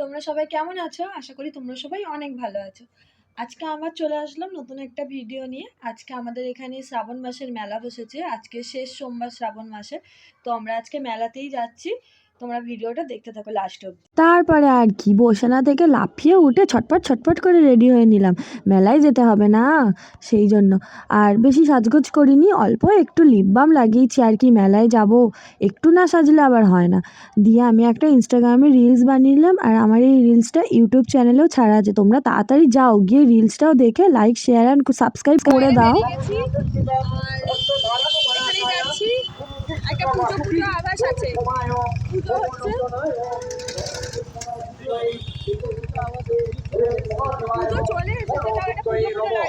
তোমরা সবাই কেমন আছো? আশা করি তোমরা সবাই অনেক ভালো আছো। আজকে আমার চলে আসলাম নতুন একটা ভিডিও নিয়ে। আজকে আমাদের এখানে শ্রাবণ মাসের মেলা বসেছে। আজকে শেষ সোমবার শ্রাবণ মাসে তো আমরা আজকে মেলাতেই যাচ্ছি। তোমরা ভিডিওটা দেখতে থাকো লাস্ট অব্দি। তারপরে আর কি বসানা থেকে লাফিয়ে উঠে ছটপট ছটপট করে রেডি হয়ে নিলাম। মেলায় যেতে হবে না সেই জন্য। আর বেশি সাজগোজ করিনি অল্প একটু লিপ বাম লাগিয়েছি আর কি মেলায় যাব। একটু না সাজলে আবার হয় না। দিয়ে আমি একটা ইনস্টাগ্রামে রিলস বানিয়ে নিলাম আর আমার এই রিলসটা ইউটিউব চ্যানেলেও ছাড়া আছে। তোমরা তাড়াতাড়ি যাও গিয়ে রিলসটাও দেখে লাইক শেয়ার অ্যান্ড সাবস্ক্রাইব করে দাও। একটা পুজো পুজো আভাস আছে। পুজো হচ্ছে। পুজো চলে এসেছে তাও একটা পুজো পুজো লাগে না?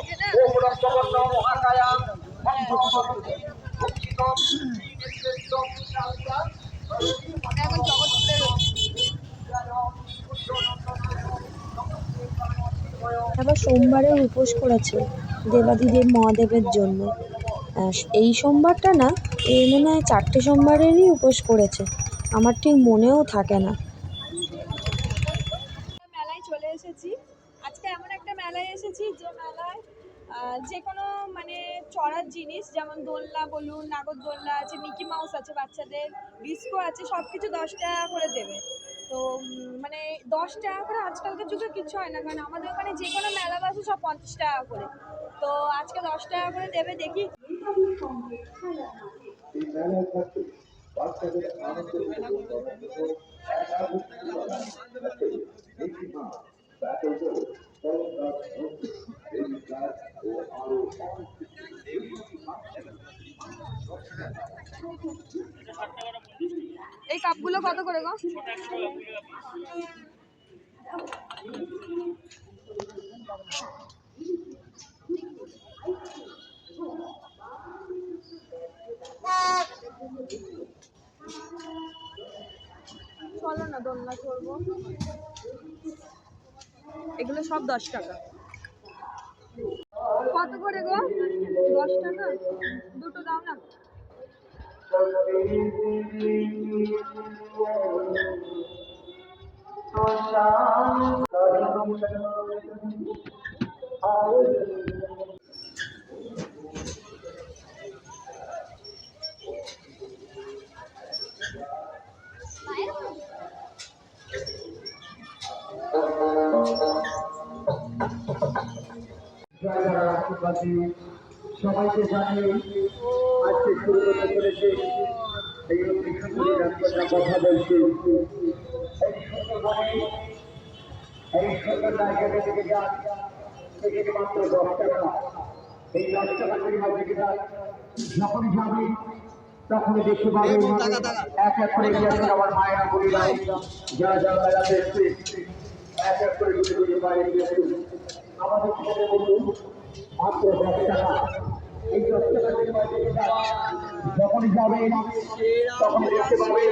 এখন আবার সোমবারেও উপোস করেছে দেবাদিদেব মহাদেবের জন্য এই সোমবারটা না এই মনে হয় চারটে সোমবারেরই উপোস করেছে। আমার ঠিক মনেও থাকে না। মেলায় চলে এসেছি। আজকে এমন একটা মেলায় এসেছি যে মেলায় যে কোনো মানে চড়ার জিনিস, যেমন দোলনা বলুন নাগরদোলনা আছে, মিকি মাউস আছে বাচ্চাদের, ডিস্কো আছে সব কিছু দশ টাকা করে দেবে। তো মানে দশ টাকা করে আজকালকার যুগে কিছু হয় না, কারণ আমাদের ওখানে যে কোনো মেলা বসে সব পঞ্চাশ টাকা করে। তো আজকে দশ টাকা করে দেবে, দেখি এই কাপগুলো কত করে গো? চলো না, দোলনা করব এগুলো সব দশ টাকা। কত করে গো? দশ টাকা? দুটো দাও না। যারা যারা সবাইকে জানিয়ে আজকে শুরু করতে চলেছে। এই কথা বলছে এই সুন্দর জায়গাটা থেকে মাত্র দশ টাকা এই দশ টাকা থেকে যান যখন যাবে তখনই দেখতে পাবেন এক এক করে আমার মায়েরা বোনেরা যারা যারা বেড়াতে এক এক করে ঘুরে ঘুরে বাইরে গিয়েছে আমাদের ছেলে বলুন মাত্র দশ টাকা। এই দশ টাকা থেকে বাইরে থেকে যান। যখনই যাবেন তখন দেখতে পাবেন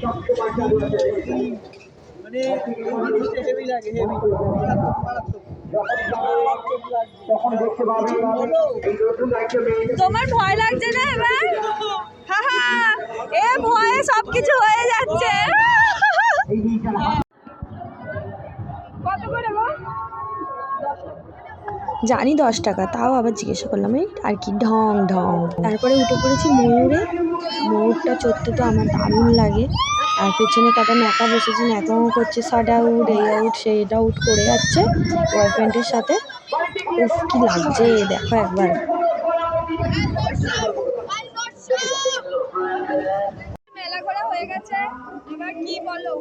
সব চালু আছে তখন দেখতে পাবেন এই নতুন আইটেমে তোমার ভয় লাগছে না এবার? হা হা এ ভয়ে সবকিছু হয়ে যাচ্ছে এই দিনটা কত করে গো জানি দশ টাকা, তাও আবার জিজ্ঞাসা করলাম, এই আর কি, ঢং ঢং। তারপরে উঠে পড়েছি ময়ূরে। ময়ূরটা চড়তে তো আমার দারুণ লাগে। আর পেছনে কটা ন্যাকা বসেছে, ন্যাকাও করছে সাড আউট এই আউট সেই আউট করে যাচ্ছে বয়ফ্রেন্ডের সাথে। উফ, কি লাগছে, দেখো একবার। মেলা হয়ে গেছে, এবার কি বলো?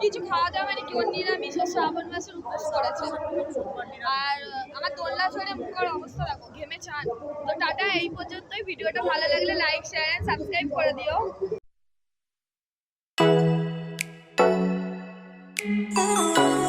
কিছু খাওয়া দাওয়া মানে কি? ওর নিরামিষ আর শ্রাবণ মাসের উপোস করেছে। আর আমার দোলনা ছড়ে মুখের অবস্থা দেখো, ঘেমে চান। তো টাটা, এই পর্যন্তই। ভিডিওটা ভালো লাগলে লাইক শেয়ার এন্ড সাবস্ক্রাইব করে দিও। Oh.